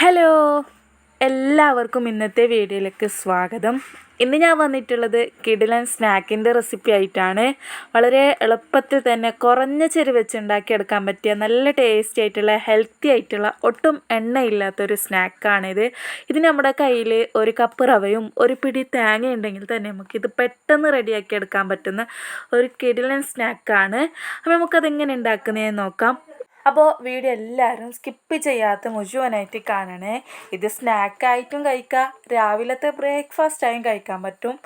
Hello. എല്ലാവർക്കും ഇന്നത്തെ വീഡിയോയിലേക്ക് സ്വാഗതം. ഇന്ന് ഞാൻ വന്നിട്ടുള്ളത് കിടിലൻ സ്നാക്കിന്റെ റെസിപ്പി ആയിട്ടാണ്. വളരെ എളുപ്പത്തിൽ തന്നെ കുറഞ്ഞ ചെരി വെച്ച് ഉണ്ടാക്കിയെടുക്കാൻ പറ്റിയ നല്ല ടേസ്റ്റി ആയിട്ടുള്ള ഹെൽത്തി ആയിട്ടുള്ള ഒട്ടും എണ്ണയില്ലാത്തൊരു സ്നാക്കാണിത്. ഇത് നമ്മുടെ കയ്യിൽ ഒരു കപ്പ് റവയും ഒരു പിടി തേങ്ങ ഉണ്ടെങ്കിൽ തന്നെ നമുക്കിത് പെട്ടെന്ന് റെഡിയാക്കി എടുക്കാൻ പറ്റുന്ന ഒരു കിടിലൻ സ്നാക്കാണ്. അപ്പോൾ നമുക്കതെങ്ങനെ ഉണ്ടാക്കുന്നതെന്ന് നോക്കാം. അപ്പോൾ വീഡിയോ എല്ലാവരും സ്കിപ്പ് ചെയ്യാത്ത മുഴുവനായിട്ട് കാണണേ. ഇത് സ്നാക്കായിട്ടും കഴിക്കാം. രാവിലത്തെ ബ്രേക്ക്ഫാസ്റ്റായും കഴിക്കാൻ പറ്റും.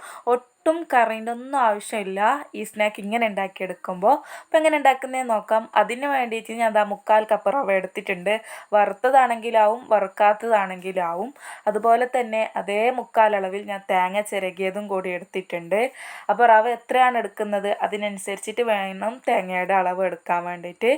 ഒട്ടും കറീന്റെ ഒന്നും ആവശ്യമില്ല. ഈ സ്നാക്ക് ഇങ്ങനെ ഉണ്ടാക്കിയെടുക്കുമ്പോൾ അപ്പോൾ എങ്ങനെ ഉണ്ടാക്കുന്നതെന്ന് നോക്കാം. അതിന് വേണ്ടിയിട്ട് ഞാൻ അതാ മുക്കാൽ കപ്പ് റവ എടുത്തിട്ടുണ്ട്. വറുത്തതാണെങ്കിലാവും വറുക്കാത്തതാണെങ്കിലാവും അതുപോലെ തന്നെ അതേ മുക്കാൽ അളവിൽ ഞാൻ തേങ്ങ ചിരകിയതും കൂടി എടുത്തിട്ടുണ്ട്. അപ്പോൾ റവ എത്രയാണ് എടുക്കുന്നത്? അതിനനുസരിച്ചിട്ട് വേണം തേങ്ങയുടെ അളവ് എടുക്കാൻ വേണ്ടിയിട്ട്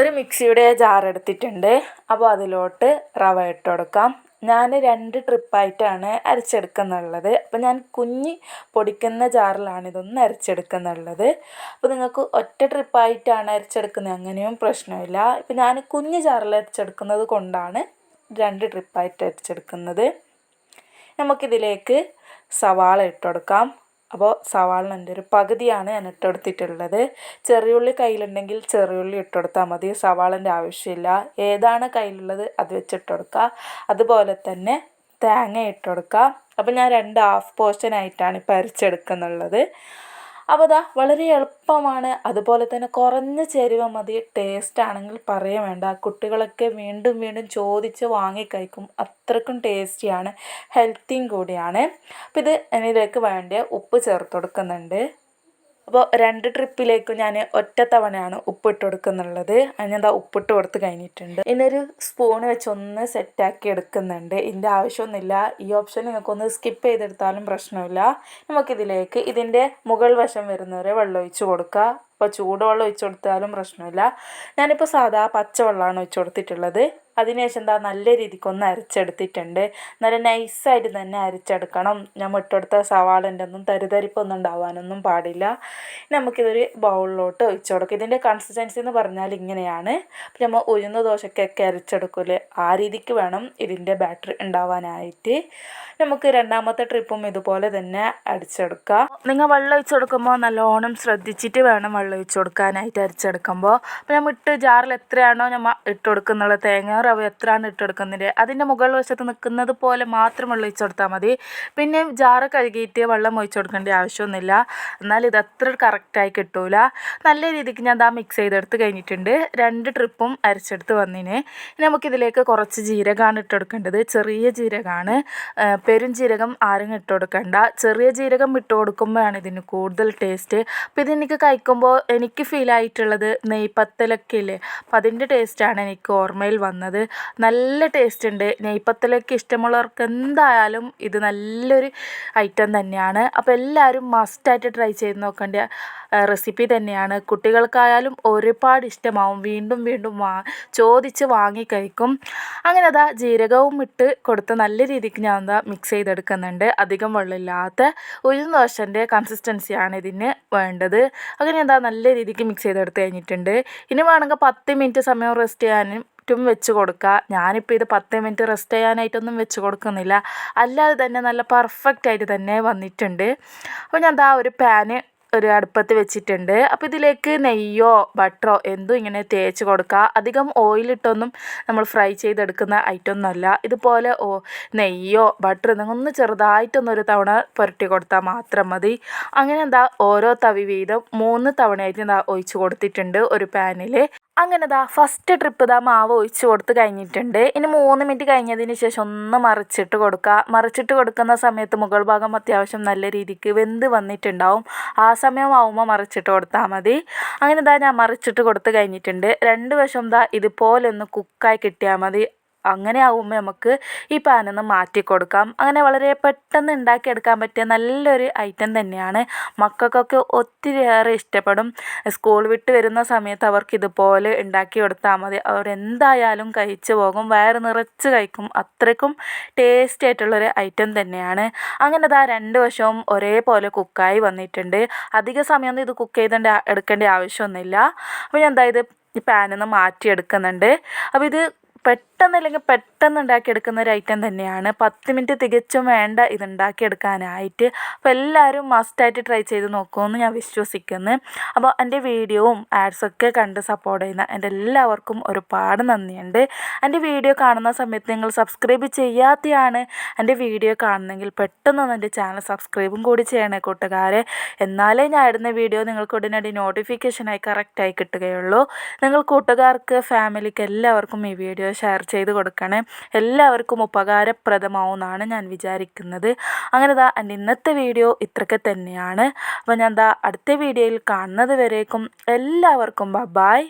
ഒരു മിക്സിയുടെ ജാർ എടുത്തിട്ടുണ്ട്. അപ്പോൾ അതിലോട്ട് റവ ഇട്ട് കൊടുക്കാം. ഞാൻ രണ്ട് ട്രിപ്പായിട്ടാണ് അരച്ചെടുക്കുന്നുള്ളത്. അപ്പോൾ ഞാൻ കുഞ്ഞി പൊടിക്കുന്ന ജാറിലാണ് ഇതൊന്ന് അരച്ചെടുക്കുന്നുള്ളത്. അപ്പോൾ നിങ്ങൾക്ക് ഒറ്റ ട്രിപ്പായിട്ടാണ് അരച്ചെടുക്കുന്നത്. അങ്ങനെയും പ്രശ്നമില്ല. ഇപ്പോൾ ഞാൻ കുഞ്ഞു ജാറിൽ അരച്ചെടുക്കുന്നത് കൊണ്ടാണ് രണ്ട് ട്രിപ്പായിട്ട് അരച്ചെടുക്കുന്നത്. നമുക്കിതിലേക്ക് സവാള ഇട്ട് കൊടുക്കാം. അപ്പോൾ സവാളിന്റെ ഒരു പകുതിയാണ് ഞാൻ ഇട്ടെടുത്തിട്ടുള്ളത്. ചെറിയുള്ളി കയ്യിലുണ്ടെങ്കിൽ ചെറിയുള്ളി ഇട്ടെടുത്താൽ മതി. സവാളിന്റെ ആവശ്യമില്ല. ഏതാണ് കയ്യിലുള്ളത് അത് വെച്ചിട്ടെടുക്കുക അതുപോലെ തന്നെ തേങ്ങ ഇട്ടെടുക്കുക. അപ്പോൾ ഞാൻ രണ്ട് ഹാഫ് പോർഷനായിട്ടാണ് ഇപ്പോൾ അരച്ചെടുക്കുന്നുള്ളത് അപ്പോൾ അതാ വളരെ എളുപ്പമാണ്. അതുപോലെ തന്നെ കുറഞ്ഞ ചേരുവ മതി. ടേസ്റ്റ് ആണെങ്കിൽ പറയാൻ വേണ്ട. കുട്ടികളൊക്കെ വീണ്ടും വീണ്ടും ചോദിച്ച് വാങ്ങി കഴിക്കും. അത്രക്കും ടേസ്റ്റിയാണ് ഹെൽത്തിയും കൂടിയാണ്. അപ്പോൾ ഇത് ഇതിലേക്ക് വേണ്ട ഉപ്പ് ചേർത്ത് കൊടുക്കുന്നുണ്ട്. അപ്പോൾ രണ്ട് ട്രിപ്പിലേക്കും ഞാൻ ഒറ്റ തവണയാണ് ഉപ്പിട്ട് കൊടുക്കുന്നുള്ളത് അതിനെന്താ ഉപ്പിട്ട് കൊടുത്ത് കഴിഞ്ഞിട്ടുണ്ട്. ഇതിനൊരു സ്പൂൺ വെച്ച് ഒന്ന് സെറ്റാക്കി എടുക്കുന്നുണ്ട്. ഇതിന്റെ ആവശ്യമൊന്നുമില്ല. ഈ ഓപ്ഷൻ നിങ്ങൾക്കൊന്ന് സ്കിപ്പ് ചെയ്തെടുത്താലും പ്രശ്നമില്ല. നമുക്കിതിലേക്ക് ഇതിന്റെ മുകൾ വശം വരുന്നവരെ വെള്ളം ഒഴിച്ച് കൊടുക്കുക. അപ്പോൾ ചൂടുവെള്ളം ഒഴിച്ച് കൊടുത്താലും പ്രശ്നമില്ല. ഞാനിപ്പോൾ സാധാ പച്ചവെള്ളമാണ് ഒഴിച്ച് കൊടുത്തിട്ടുള്ളത്. അതിനുശേഷം എന്താ നല്ല രീതിക്കൊന്ന് അരച്ചെടുത്തിട്ടുണ്ട്. നല്ല നൈസായിട്ട് തന്നെ അരച്ചെടുക്കണം. ഞാൻ മുട്ടെടുത്ത സവാളന്റെ ഒന്നും തരിതരിപ്പൊന്നും ഉണ്ടാവാനൊന്നും പാടില്ല. നമുക്കിതൊരു ബൗളിലോട്ട് ഒഴിച്ചു കൊടുക്കും. ഇതിന്റെ കൺസിസ്റ്റൻസി എന്ന് പറഞ്ഞാൽ ഇങ്ങനെയാണ്. അപ്പം നമ്മൾ ഉഴുന്ന ദോശക്കൊക്കെ അരച്ചെടുക്കൂലേ ആ രീതിക്ക് വേണം ഇതിന്റെ ബാറ്ററി ഉണ്ടാവാനായിട്ട്. നമുക്ക് രണ്ടാമത്തെ ട്രിപ്പും ഇതുപോലെ തന്നെ അടിച്ചെടുക്കാം. നിങ്ങൾ വെള്ളം ഒഴിച്ചു കൊടുക്കുമ്പോൾ നല്ലോണം ശ്രദ്ധിച്ചിട്ട് വേണം വെള്ളം ഒഴിച്ചു കൊടുക്കാനായിട്ട് അരച്ചെടുക്കുമ്പോൾ. അപ്പോൾ നമ്മൾ ഇട്ട് ജാറിൽ എത്രയാണോ നമ്മൾ ഇട്ട് കൊടുക്കുന്നുള്ളത് തേങ്ങ റവ എത്രയാണ് ഇട്ട് കൊടുക്കുന്നത് അതിന്റെ മുകൾ വശത്ത് നിൽക്കുന്നത് പോലെ മാത്രം വെള്ളം ഒഴിച്ചു കൊടുത്താൽ മതി. പിന്നെ ജാറ് കഴുകിയിട്ട് വെള്ളം ഒഴിച്ചു കൊടുക്കേണ്ട ആവശ്യമൊന്നുമില്ല. എന്നാൽ ഇത് അത്ര കറക്റ്റായി കിട്ടൂല. നല്ല രീതിക്ക് ഞാൻ ദാ മിക്സ് ചെയ്തെടുത്ത് കഴിഞ്ഞിട്ടുണ്ട്. രണ്ട് ട്രിപ്പും അരച്ചെടുത്ത് വന്നിന്. നമുക്കിതിലേക്ക് കുറച്ച് ജീരകമാണ് ഇട്ട് കൊടുക്കേണ്ടത്. ചെറിയ ജീരകമാണ് പെരും ജീരകം ആരും ഇട്ട് കൊടുക്കണ്ട. ചെറിയ ജീരകം ഇട്ട് കൊടുക്കുമ്പോഴാണ് ഇതിന് കൂടുതൽ ടേസ്റ്റ് അപ്പോൾ ഇതെനിക്ക് കഴിക്കുമ്പോൾ എനിക്ക് ഫീൽ ആയിട്ടുള്ളത് നെയ്പത്തലൊക്കെ ഇല്ലേ? അപ്പോൾ അതിന്റെ ടേസ്റ്റാണ് എനിക്ക് ഓർമ്മയിൽ വന്നത്. നല്ല ടേസ്റ്റ് ഉണ്ട്. നെയ്പത്തലൊക്കെ ഇഷ്ടമുള്ളവർക്ക് എന്തായാലും ഇത് നല്ലൊരു ഐറ്റം തന്നെയാണ്. അപ്പോൾ എല്ലാവരും മസ്റ്റായിട്ട് ട്രൈ ചെയ്ത് നോക്കേണ്ട. റെസിപ്പി തന്നെയാണ്. കുട്ടികൾക്കായാലും ഒരുപാട് ഇഷ്ടമാവും. വീണ്ടും വീണ്ടും വാ ചോദിച്ച് വാങ്ങി കഴിക്കും. അങ്ങനെ അതാ ജീരകവും ഇട്ട് കൊടുത്ത് നല്ല രീതിക്ക് ഞാൻ എന്താ മിക്സ് ചെയ്തെടുക്കുന്നുണ്ട്. അധികം വെള്ളമില്ലാത്ത ഉഴുന്ന ദോശന്റെ കൺസിസ്റ്റൻസിയാണ് ഇതിന് വേണ്ടത്. അങ്ങനെ എന്താ നല്ല രീതിക്ക് മിക്സ് ചെയ്തെടുത്ത് കഴിഞ്ഞിട്ടുണ്ട്. ഇനി വേണമെങ്കിൽ പത്ത് മിനിറ്റ് സമയം റെസ്റ്റ് ചെയ്യാനും ും വെച്ച് കൊടുക്കുക. ഞാനിപ്പോൾ ഇത് പത്ത് മിനിറ്റ് റെസ്റ്റ് ചെയ്യാനായിട്ടൊന്നും വെച്ച് കൊടുക്കുന്നില്ല. അല്ലാതെ തന്നെ നല്ല പെർഫെക്റ്റ് ആയിട്ട് തന്നെ വന്നിട്ടുണ്ട്. അപ്പോൾ ഞാൻ എന്താ ഒരു പാന് ഒരു അടുപ്പത്ത് വെച്ചിട്ടുണ്ട്. അപ്പോൾ ഇതിലേക്ക് നെയ്യോ ബട്ടറോ എന്തും ഇങ്ങനെ തേച്ച് കൊടുക്കുക. അധികം ഓയിലിട്ടൊന്നും നമ്മൾ ഫ്രൈ ചെയ്തെടുക്കുന്ന ഐറ്റം ഒന്നുമല്ല ഇതുപോലെ ഓ നെയ്യോ ബട്ടർ ഒന്ന് ചെറുതായിട്ടൊന്നൊരു തവണ പുരട്ടി കൊടുത്താൽ മാത്രം മതി. അങ്ങനെ എന്താ ഓരോ തവി വീതം മൂന്ന് തവണയായിട്ട് എന്താ ഒഴിച്ച് കൊടുത്തിട്ടുണ്ട് ഒരു പാനിൽ അങ്ങനെ ദാ ഫസ്റ്റ് ട്രിപ്പ് ദാ മാവ് ഒഴിച്ച് കൊടുത്ത് കഴിഞ്ഞിട്ടുണ്ട്. ഇനി മൂന്ന് മിനിറ്റ് കഴിഞ്ഞതിന് ശേഷം ഒന്ന് മറിച്ചിട്ട് കൊടുക്കുക മറിച്ചിട്ട് കൊടുക്കുന്ന സമയത്ത് മുകൾ ഭാഗം അത്യാവശ്യം നല്ല രീതിക്ക് വെന്ത് വന്നിട്ടുണ്ടാവും. ആ സമയമാവുമ്പോൾ മറിച്ചിട്ട് കൊടുത്താൽ മതി. അങ്ങനെ ഇതാ ഞാൻ മറിച്ചിട്ട് കൊടുത്ത് കഴിഞ്ഞിട്ടുണ്ട്. രണ്ട് വശം ദാ ഇതുപോലെ ഒന്ന് കുക്കായി കിട്ടിയാൽ മതി. അങ്ങനെ ആകുമ്പോൾ നമുക്ക് ഈ പാനിൽ മാറ്റി കൊടുക്കാം. അങ്ങനെ വളരെ പെട്ടെന്ന് ഉണ്ടാക്കിയെടുക്കാൻ പറ്റിയ നല്ലൊരു ഐറ്റം തന്നെയാണ്. മക്കൾക്കൊക്കെ ഒത്തിരിയേറെ ഇഷ്ടപ്പെടും. സ്കൂൾ വിട്ട് വരുന്ന സമയത്ത് അവർക്ക് ഇതുപോലെ ഉണ്ടാക്കി കൊടുത്താൽ മതി. അവരെന്തായാലും കഴിച്ചു പോകും. വയറ് നിറച്ച് കഴിക്കും. അത്രയ്ക്കും ടേസ്റ്റി ആയിട്ടുള്ളൊരു ഐറ്റം തന്നെയാണ്. അങ്ങനെ ഇതാ രണ്ട് വശവും ഒരേപോലെ കുക്കായി വന്നിട്ടുണ്ട്. അധിക സമയമൊന്നും ഇത് കുക്ക് ചെയ്തേണ്ട എടുക്കേണ്ട ആവശ്യമൊന്നുമില്ല. അപ്പോൾ ഞാൻ എന്താ ഇത് പാനിൽ നിന്ന് മാറ്റി എടുക്കുന്നുണ്ട് അപ്പോൾ ഇത് പെട്ടെന്ന് അല്ലെങ്കിൽ പെട്ടെന്ന് ഉണ്ടാക്കിയെടുക്കുന്ന ഒരു ഐറ്റം തന്നെയാണ്. പത്ത് മിനിറ്റ് തികച്ചും വേണ്ട ഇത് ഉണ്ടാക്കിയെടുക്കാനായിട്ട്. അപ്പോൾ എല്ലാവരും മസ്റ്റായിട്ട് ട്രൈ ചെയ്ത് നോക്കുമെന്ന് ഞാൻ വിശ്വസിക്കുന്നു. അപ്പോൾ എന്റെ വീഡിയോവും ആഡ്സൊക്കെ കണ്ട് സപ്പോർട്ട് ചെയ്യുന്ന എന്റെ എല്ലാവർക്കും ഒരുപാട് നന്ദിയുണ്ട്. എന്റെ വീഡിയോ കാണുന്ന സമയത്ത് നിങ്ങൾ സബ്സ്ക്രൈബ് ചെയ്യാതെയാണ് എന്റെ വീഡിയോ കാണുന്നെങ്കിൽ പെട്ടെന്നൊന്ന് എന്റെ ചാനൽ സബ്സ്ക്രൈബും കൂടി ചെയ്യണേ കൂട്ടുകാരെ. എന്നാലേ ഞാൻ ഇടുന്ന വീഡിയോ നിങ്ങൾക്ക് ഉടനടി നോട്ടിഫിക്കേഷനായി കറക്റ്റായി കിട്ടുകയുള്ളൂ. നിങ്ങൾ കൂട്ടുകാർക്ക് ഫാമിലിക്ക് എല്ലാവർക്കും ഈ വീഡിയോ ഷെയർ ചെയ്ത് കൊടുക്കണേ. എല്ലാവർക്കും ഉപകാരപ്രദമാവുമെന്നാണ് ഞാൻ വിചാരിക്കുന്നത്. അങ്ങനെ ദാ എന്റെ ഇന്നത്തെ വീഡിയോ ഇത്രയൊക്കെ തന്നെയാണ്. അപ്പോൾ ഞാൻ ദാ അടുത്ത വീഡിയോയിൽ കാണുന്നത് വരേക്കും എല്ലാവർക്കും ബ ബായ്